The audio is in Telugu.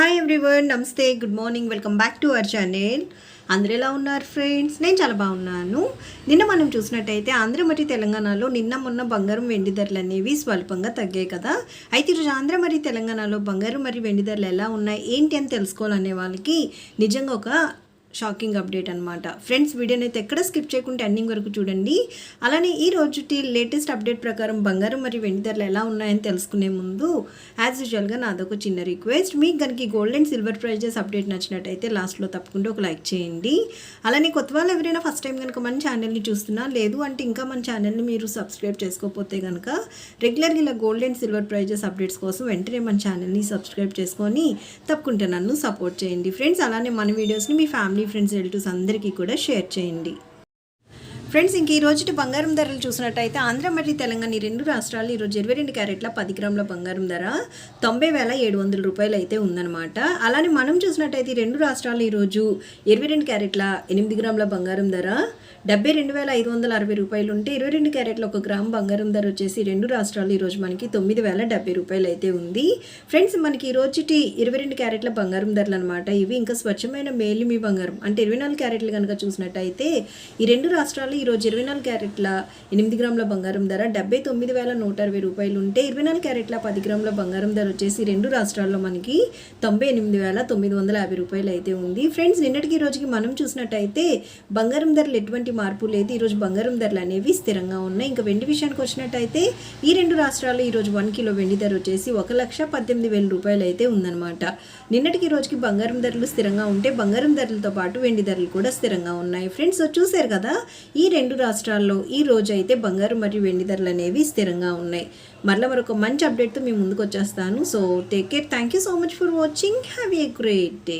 Hi everyone namaste good morning welcome back to our channel అందరూ ఎలా ఉన్నారు ఫ్రెండ్స్ నేను చాలా బాగున్నాను. నిన్న మనం చూసినట్టయితే ఆంధ్ర మరియు తెలంగాణలో నిన్న మొన్న బంగారం వెండి ధరలు అనేవి స్వల్పంగా తగ్గాయి కదా. అయితే ఈరోజు ఆంధ్ర మరియు తెలంగాణలో బంగారం మరియు వెండి ధరలు ఎలా ఉన్నాయి ఏంటి అని తెలుసుకోవాలనే వాళ్ళకి నిజంగా ఒక షాకింగ్ అప్డేట్ అనమాట ఫ్రెండ్స్ వీడియోని అయితే ఎక్కడ స్కిప్ చేయకుండా ఎండింగ్ వరకు చూడండి. అలానే ఈ రోజుటి లేటెస్ట్ అప్డేట్ ప్రకారం బంగారం మరియు వెండి ధరలు ఎలా ఉన్నాయని తెలుసుకునే ముందు యాజ్ యూజువల్గా నాదొక చిన్న రిక్వెస్ట్ మీకు కనుక gold and silver prizes update నచ్చినట్టయితే లాస్ట్లో తప్పకుండా ఒక లైక్ చేయండి. అలానే కొత్త వాళ్ళు ఎవరైనా ఫస్ట్ టైం కనుక మన ఛానల్ని చూస్తున్నా లేదు అంటే ఇంకా మన ఛానల్ని మీరు సబ్స్క్రైబ్ చేసుకోకపోతే కనుక రెగ్యులర్గా ఇలా gold and silver prizes updates కోసం వెంటనే మన ఛానల్ని సబ్స్క్రైబ్ చేసుకొని తప్పకుండా నన్ను సపోర్ట్ చేయండి. ఫ్రెండ్స్ అలానే మన వీడియోస్ని మీ ఫ్యామిలీ ఫ్రెండ్స్ రిలేటివ్స్ అందరికీ కూడా షేర్ చేయండి. ఫ్రెండ్స్ ఇంక ఈ రోజు బంగారం ధరలు చూసినట్టయితే ఆంధ్ర మరియు తెలంగాణ ఈ రెండు రాష్ట్రాలు ఈరోజు ఇరవై రెండు క్యారెట్ల పది గ్రాముల బంగారం ధర తొంభై వేల ఏడు వందల రూపాయలు అయితే ఉందన్నమాట. అలానే మనం చూసినట్టయితే ఈ రెండు రాష్ట్రాలు ఈరోజు ఇరవై రెండు క్యారెట్ల ఎనిమిది గ్రాముల బంగారం ధర డెబ్బై రెండు వేల ఐదు వందల అరవై రూపాయలు ఉంటే ఇరవై రెండు క్యారెట్ల ఒక గ్రామ్ బంగారం ధర వచ్చేసి రెండు రాష్ట్రాలు ఈరోజు మనకి తొమ్మిది వేల డెబ్బై రూపాయలు అయితే ఉంది. ఫ్రెండ్స్ మనకి ఈ రోజుటి ఇరవై రెండు క్యారెట్ల బంగారం ధరలు అనమాట ఇవి ఇంకా స్వచ్ఛమైన మేలిమి బంగారం. అంటే ఇరవై నాలుగు క్యారెట్లు కనుక చూసినట్టయితే ఈ రెండు రాష్ట్రాలు ఈరోజు ఇరవై నాలుగు క్యారెట్ల ఎనిమిది గ్రాముల బంగారం ధర డెబ్బై తొమ్మిది వేల నూట అరవై రూపాయలు ఉంటే ఇరవై నాలుగు క్యారెట్ల పది గ్రాముల బంగారం ధర వచ్చేసి రెండు రాష్ట్రాల్లో మనకి తొంభై ఎనిమిది వేల తొమ్మిది వందల యాభై రూపాయలు అయితే ఉంది. ఫ్రెండ్స్ నిన్నటికి రోజుకి మనం చూసినట్టయితే బంగారం ధరలు ఎటువంటి మార్పు లేదు. ఈరోజు బంగారం ధరలు అనేవి స్థిరంగా ఉన్నాయి. ఇంకా వెండి విషయానికి వచ్చినట్టయితే ఈ రెండు రాష్ట్రాల్లో ఈరోజు వన్ కిలో వెండి ధర వచ్చేసి ఒక లక్ష పద్దెనిమిది వేల రూపాయలు అయితే ఉందన్నమాట. నిన్నటికి ఈ రోజుకి బంగారం ధరలు స్థిరంగా ఉంటే బంగారం ధరలతో పాటు వెండి ధరలు కూడా స్థిరంగా ఉన్నాయి. ఫ్రెండ్స్ చూశారు కదా? ఈ రెండు రాష్ట్రాల్లో ఈ రోజు అయితే బంగారం మరియు వెండి ధరలు అనేవి స్థిరంగా ఉన్నాయి. మరలా మరొక మంచి అప్డేట్తో మీ ముందుకు వచ్చేస్తాను. So take care thank you so much for watching have a great day